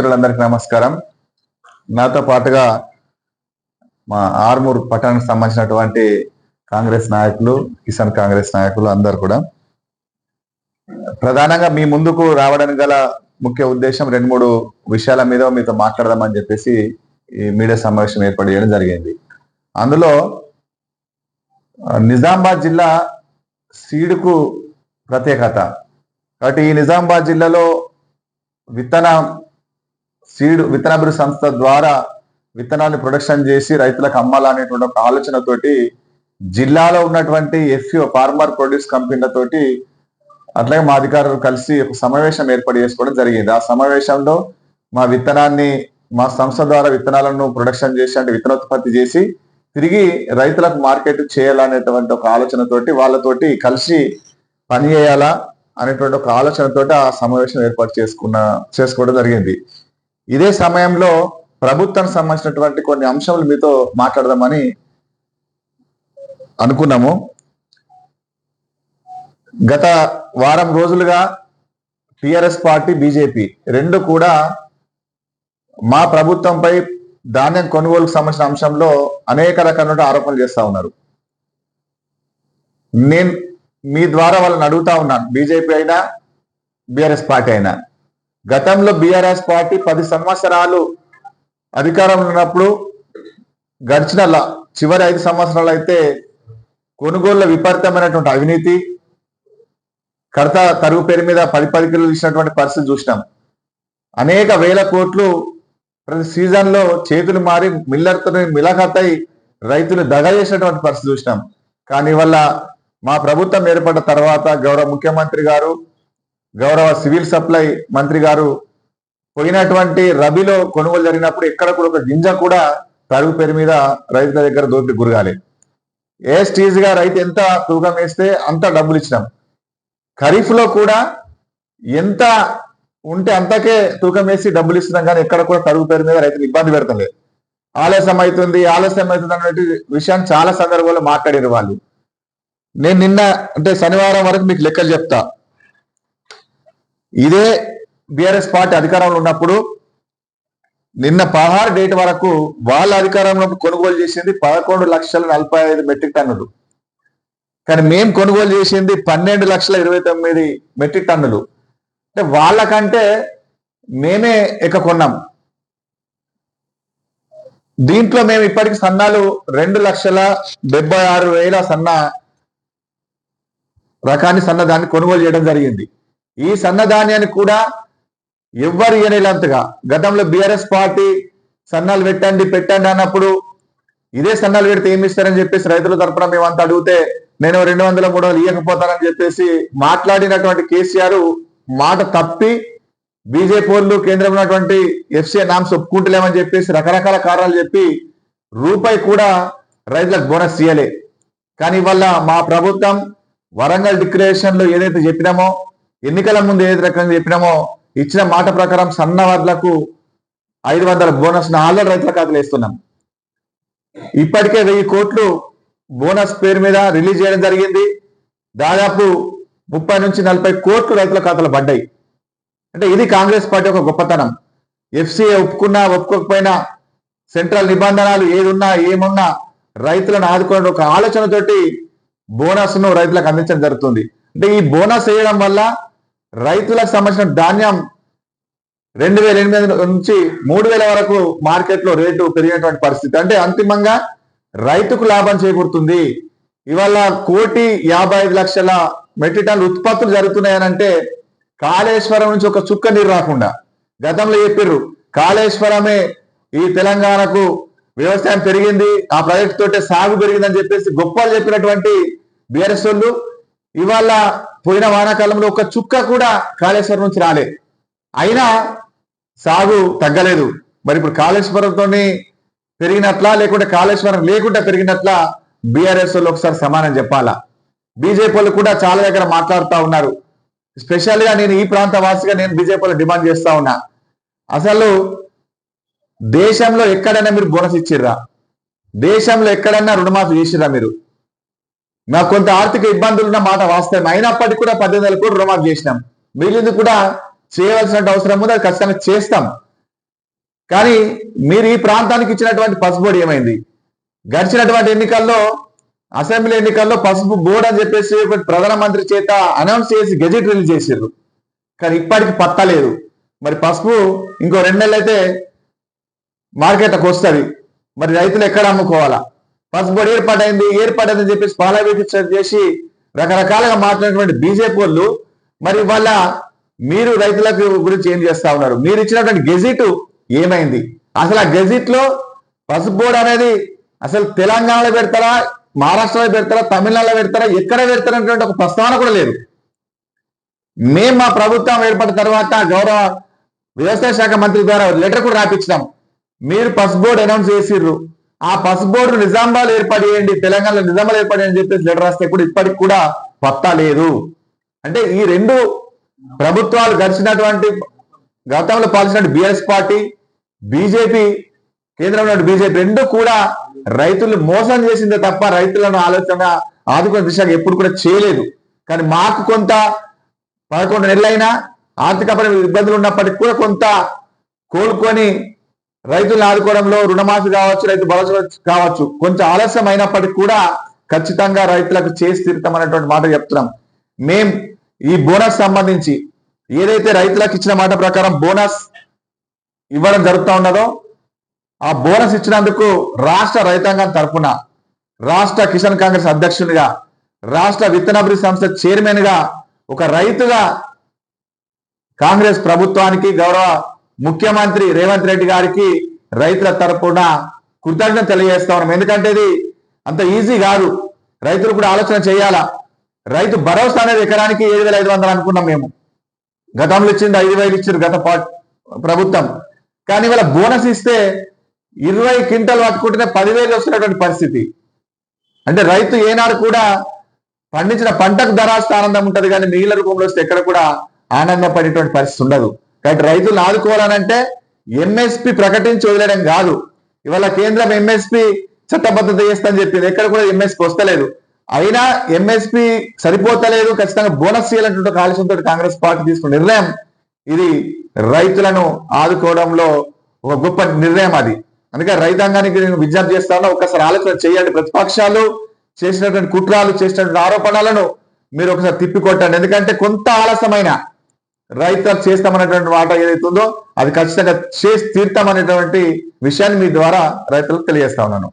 మిత్రులందరికీ నమస్కారం. నాతో పాటుగా మా ఆర్మూర్ పట్టణానికి సంబంధించినటువంటి కాంగ్రెస్ నాయకులు కిసాన్ కాంగ్రెస్ నాయకులు అందరు కూడా. ప్రధానంగా మీ ముందుకు రావడానికి గల ముఖ్య ఉద్దేశం రెండు మూడు విషయాల మీద మీతో మాట్లాడదామని చెప్పేసి ఈ మీడియా సమావేశం ఏర్పాటు చేయడం జరిగింది. అందులో నిజామాబాద్ జిల్లా సీడుకు ప్రత్యేకత. కాబట్టి ఈ నిజామాబాద్ జిల్లాలో విత్తన సీడ్ విత్తనాభివృద్ధి సంస్థ ద్వారా విత్తనాన్ని ప్రొడక్షన్ చేసి రైతులకు అమ్మాలనేటువంటి ఒక ఆలోచనతోటి జిల్లాలో ఉన్నటువంటి ఎఫ్ఓ ఫార్మర్ ప్రొడ్యూస్ కంపెనీలతోటి అట్లాగే మా అధికారులు కలిసి ఒక సమావేశం ఏర్పాటు చేసుకోవడం జరిగింది. ఆ సమావేశంలో మా విత్తనాన్ని మా సంస్థ ద్వారా విత్తనాలను ప్రొడక్షన్ చేసి అంటే విత్తనోత్పత్తి చేసి తిరిగి రైతులకు మార్కెట్ చేయాలనేటువంటి ఒక ఆలోచనతోటి వాళ్ళతోటి కలిసి పని చేయాలా అనేటువంటి ఒక ఆలోచనతోటి ఆ సమావేశం ఏర్పాటు చేసుకున్న చేసుకోవడం జరిగింది. ఇదే సమయంలో ప్రభుత్వానికి సంబంధించినటువంటి కొన్ని అంశాలు మీతో మాట్లాడదామని అనుకున్నాము. గత వారం రోజులుగా టిఆర్ఎస్ పార్టీ బీజేపీ రెండు కూడా మా ప్రభుత్వంపై ధాన్యం కొనుగోలుకు సంబంధించిన అంశంలో అనేక రకాల ఆరోపణలు చేస్తూ ఉన్నారు. నేను మీ ద్వారా వాళ్ళని అడుగుతా ఉన్నాను. బీజేపీ అయినా బీఆర్ఎస్ పార్టీ అయినా. గతంలో బీఆర్ఎస్ పార్టీ పది సంవత్సరాలు అధికారంలో ఉన్నప్పుడు గడిచిన చివరి ఐదు సంవత్సరాలు అయితే కొనుగోళ్ళ విపరీతమైనటువంటి అవినీతి కడత తరుగు పేరు మీద పది పది కిలోలు ఇచ్చినటువంటి పరిస్థితి చూసినాం. అనేక వేల కోట్లు ప్రతి సీజన్లో చేతులు మారి మిల్లర్తో మిలకత్తై రైతులు దగ చేసినటువంటి పరిస్థితి చూసినాం. కానీ వల్ల మా ప్రభుత్వం ఏర్పడిన తర్వాత గౌరవ ముఖ్యమంత్రి గారు గౌరవ సివిల్ సప్లై మంత్రి గారు పోయినటువంటి రబీలో కొనుగోలు జరిగినప్పుడు ఎక్కడ కూడా ఒక గింజ కూడా తరుగు పేరు మీద రైతుల దగ్గర దోపిడి గురగాలి. ఏ స్టేజ్గా రైతు ఎంత తూకం వేస్తే అంత డబ్బులు ఇచ్చినాం. ఖరీఫ్లో కూడా ఎంత ఉంటే అంతకే తూకం వేసి డబ్బులు ఇస్తున్నాం కానీ ఎక్కడ కూడా తరుగు పేరు మీద రైతులు ఇబ్బంది పెడతలేదు ఆలస్యం అవుతుంది ఆలస్యం అవుతుంది అన్నటువంటి విషయాన్ని చాలా సందర్భాల్లో మాట్లాడారు వాళ్ళు. నేను నిన్న అంటే శనివారం వరకు మీకు లెక్కలు చెప్తా. ఇదే బిఆర్ఎస్ పార్టీ అధికారంలో ఉన్నప్పుడు నిన్న పదహారు డేట్ వరకు వాళ్ళ అధికారంలో కొనుగోలు చేసింది పదకొండు లక్షల నలభై ఐదు మెట్రిక్ టన్నులు. కానీ మేము కొనుగోలు చేసింది పన్నెండు లక్షల ఇరవై తొమ్మిది మెట్రిక్ టన్నులు. అంటే వాళ్ళకంటే మేమే ఎక్క కొన్నాం. దీంట్లో మేము ఇప్పటికి సన్నాలు రెండు లక్షల డెబ్బై ఆరు వేల సన్న రకాన్ని సన్నదాన్ని కొనుగోలు చేయడం జరిగింది. ఈ సన్నధాన్యాన్ని కూడా ఎవ్వరు ఇయ్యనేలంతగా గతంలో బిఆర్ఎస్ పార్టీ సన్నాలు పెట్టండి పెట్టండి అన్నప్పుడు ఇదే సన్నాలు పెడితే ఏమి ఇస్తారని చెప్పేసి రైతుల తరపున మేమంతా అడిగితే నేను రెండు వందల మూడు వందలు ఇవ్వకపోతానని చెప్పేసి మాట్లాడినటువంటి కేసీఆర్ మాట తప్పి బీజేపీ వాళ్ళు కేంద్రం ఉన్నటువంటి ఎఫ్సీఐ నామ్స్ ఒప్పుకుంటలేమని చెప్పేసి రకరకాల కారణాలు చెప్పి రూపాయి కూడా రైతులకు బోనస్ ఇయ్యలే. కానీ ఇవాళ మా ప్రభుత్వం వరంగల్ డిక్లరేషన్లో ఏదైతే చెప్పినామో ఎన్నికల ముందు ఏ రకంగా చెప్పినామో ఇచ్చిన మాట ప్రకారం సన్నవాదులకు ఐదు వందల బోనస్ ఆల్రెడీ రైతుల ఖాతాలు వేస్తున్నాం. ఇప్పటికే వెయ్యి కోట్లు బోనస్ పేరు మీద రిలీజ్ చేయడం జరిగింది. దాదాపు ముప్పై నుంచి నలభై కోట్లు రైతుల ఖాతాలు పడ్డాయి. అంటే ఇది కాంగ్రెస్ పార్టీ ఒక గొప్పతనం. ఎఫ్సీఏ ఒప్పుకున్నా ఒప్పుకోకపోయినా సెంట్రల్ నిబంధనలు ఏదున్నా ఏమున్నా రైతులను ఆదుకునే ఒక ఆలోచనతోటి బోనస్ను రైతులకు అందించడం జరుగుతుంది. అంటే ఈ బోనస్ వేయడం వల్ల రైతులకు సంబంధించిన ధాన్యం రెండు వేల ఎనిమిది నుంచి మూడు వేల వరకు మార్కెట్లో రేటు పెరిగినటువంటి పరిస్థితి. అంటే అంతిమంగా రైతుకు లాభం చేకూరుతుంది. ఇవాళ కోటి యాభై ఐదు లక్షల మెట్రిక్ టన్నుల ఉత్పత్తులు జరుగుతున్నాయనంటే కాళేశ్వరం నుంచి ఒక చుక్క నీరు రాకుండా. గతంలో చెప్పిర్రు కాళేశ్వరమే ఈ తెలంగాణకు వ్యవసాయం పెరిగింది ఆ ప్రాజెక్ట్ తోటే సాగు పెరిగిందని చెప్పేసి గొప్పలు చెప్పినటువంటి బీఆర్ఎస్ వాళ్ళు. ఇవాళ పోయిన వానాకాలంలో ఒక చుక్క కూడా కాళేశ్వరం నుంచి రాలే. అయినా సాగు తగ్గలేదు. మరి ఇప్పుడు కాళేశ్వరంతోని పెరిగినట్లా లేకుంటే కాళేశ్వరం లేకుండా పెరిగినట్లా బీఆర్ఎస్ వాళ్ళు ఒకసారి సమానం చెప్పాలా? బీజేపీ వాళ్ళు కూడా చాలా దగ్గర మాట్లాడుతూ ఉన్నారు. స్పెషల్గా నేను ఈ ప్రాంత వాసిగా నేను బీజేపీలో డిమాండ్ చేస్తా ఉన్నా. అసలు దేశంలో ఎక్కడైనా మీరు బోనస్ ఇచ్చిర్రా? దేశంలో ఎక్కడైనా రుణమాఫీ చేసిర్రా మీరు? నాకు కొంత ఆర్థిక ఇబ్బందులు ఉన్న మాట వాస్తవం. అయినప్పటికీ కూడా పద్దెనిమిది వేల కోట్లు రుణమాఫీ చేసినాం. మిగిలింది కూడా చేయవలసిన అవసరం ఉంది అది ఖచ్చితంగా చేస్తాం. కానీ మీరు ఈ ప్రాంతానికి ఇచ్చినటువంటి పసుపు బోర్డు ఏమైంది? గడిచినటువంటి ఎన్నికల్లో అసెంబ్లీ ఎన్నికల్లో పసుపు బోర్డు అని చెప్పేసి ప్రధానమంత్రి చేత అనౌన్స్ చేసి గెజెట్ రిలీజ్ చేసారు కానీ ఇప్పటికి పత్తలేదు మరి పసుపు ఇంకో రెండు నెలలు అయితే మార్కెట్కి వస్తుంది. మరి రైతులు ఎక్కడ అమ్ముకోవాలా? పసుపు బోర్డు ఏర్పాటైంది ఏర్పాటైందని చెప్పేసి పాలవేటి చేసి రకరకాలుగా మాట్లాడినటువంటి బీజేపీ వాళ్ళు మరి వాళ్ళ మీరు రైతులకు గురించి ఏం చేస్తా ఉన్నారు? మీరు ఇచ్చినటువంటి గెజిట్ ఏమైంది? అసలు ఆ గెజిట్లో పసుపు బోర్డు అనేది అసలు తెలంగాణలో పెడతారా మహారాష్ట్రలో పెడతారా తమిళనాడులో పెడతారా ఎక్కడ పెడతారనేటువంటి ఒక ప్రస్తావన కూడా లేదు. మేము మా ప్రభుత్వం ఏర్పడిన తర్వాత గౌరవ వ్యవసాయ శాఖ మంత్రి ద్వారా లెటర్ కూడా రాపించినాం మీరు పసుపు బోర్డు అనౌన్స్ చేసిర్రు. ఆ పసు బోర్డు నిజామాబాద్ ఏర్పాటు చేయండి తెలంగాణలో నిజామాబాద్ ఏర్పాటు అని చెప్పేసి లెటర్ రాస్తే కూడా ఇప్పటికి కూడా పత్తా లేదు. అంటే ఈ రెండు ప్రభుత్వాలు గడిచినటువంటి గతంలో పాలించినటువంటి బిఎస్ పార్టీ బీజేపీ కేంద్రంలో బీజేపీ రెండు కూడా రైతులు మోసం చేసిందే తప్ప రైతులను ఆలోచన ఆదుకునే దిశగా ఎప్పుడు కూడా చేయలేదు. కానీ మాకు కొంత పదకొండు నెలలైనా ఆర్థికపరమైన ఇబ్బందులు ఉన్నప్పటికీ కూడా కొంత కోలుకొని రైతులను ఆదుకోవడంలో రుణమాఫీ కావచ్చు రైతు భరోసా కావచ్చు కొంచెం ఆలస్యం అయినప్పటికీ కూడా ఖచ్చితంగా రైతులకు చేసి తీరుతామనేటువంటి మాట చెప్తున్నాం. మేం ఈ బోనస్ సంబంధించి ఏదైతే రైతులకు ఇచ్చిన మాట ప్రకారం బోనస్ ఇవ్వడం జరుగుతూ ఉన్నదో ఆ బోనస్ ఇచ్చినందుకు రాష్ట్ర రైతాంగం తరఫున రాష్ట్ర కిసాన్ కాంగ్రెస్ అధ్యక్షునిగా రాష్ట్ర విత్తనాభివృద్ధి సంస్థ చైర్మన్గా ఒక రైతుగా కాంగ్రెస్ ప్రభుత్వానికి గౌరవ ముఖ్యమంత్రి రేవంత్ రెడ్డి గారికి రైతుల తరపున కృతజ్ఞత తెలియజేస్తా ఉన్నాం. ఎందుకంటే ఇది అంత ఈజీ కాదు. రైతులు కూడా ఆలోచన చేయాలా? రైతు భరోసా అనేది ఎకరానికి ఏడు వేల ఐదు వందలు అనుకున్నాం మేము. గతంలో ఇచ్చింది ఐదు వేలు ఇచ్చారు గత ప్రభుత్వం. కానీ ఇవాళ బోనస్ ఇస్తే ఇరవై క్వింటల్ పట్టుకుంటేనే పదివేలు వస్తున్నటువంటి పరిస్థితి. అంటే రైతు ఏనాడు కూడా పండించిన పంటకు ధరాస్త ఆనందం ఉంటుంది కానీ నీళ్ళ రూపంలో వస్తే ఎక్కడ కూడా ఆనందపడేటువంటి పరిస్థితి ఉండదు. కాబట్టి రైతులను ఆదుకోవాలనంటే ఎంఎస్పి ప్రకటించి వదిలేయడం కాదు. ఇవాళ కేంద్రం ఎంఎస్పి చట్టబద్ధత చేస్తని చెప్పింది. ఎక్కడ కూడా ఎంఎస్పి వస్తలేదు. అయినా ఎంఎస్పి సరిపోతలేదు ఖచ్చితంగా బోనస్ చేయాలంటే ఒక ఆలోచనతో కాంగ్రెస్ పార్టీ తీసుకున్న నిర్ణయం ఇది రైతులను ఆదుకోవడంలో ఒక గొప్ప నిర్ణయం అది. అందుకే రైతాంగానికి నేను విజ్ఞప్తి చేస్తాను ఒకసారి ఆలోచన చేయండి. ప్రతిపక్షాలు చేసినటువంటి కుట్రాలు చేసినటువంటి ఆరోపణలను మీరు ఒకసారి తిప్పికొట్టండి. ఎందుకంటే కొంత ఆలస్యమైన రైతు చేస్తామనేటువంటి మాట ఏదైతే ఉందో అది ఖచ్చితంగా చేసి తీర్తామనేటువంటి విషయాన్ని మీ ద్వారా రైతులకు తెలియజేస్తా ఉన్నాను.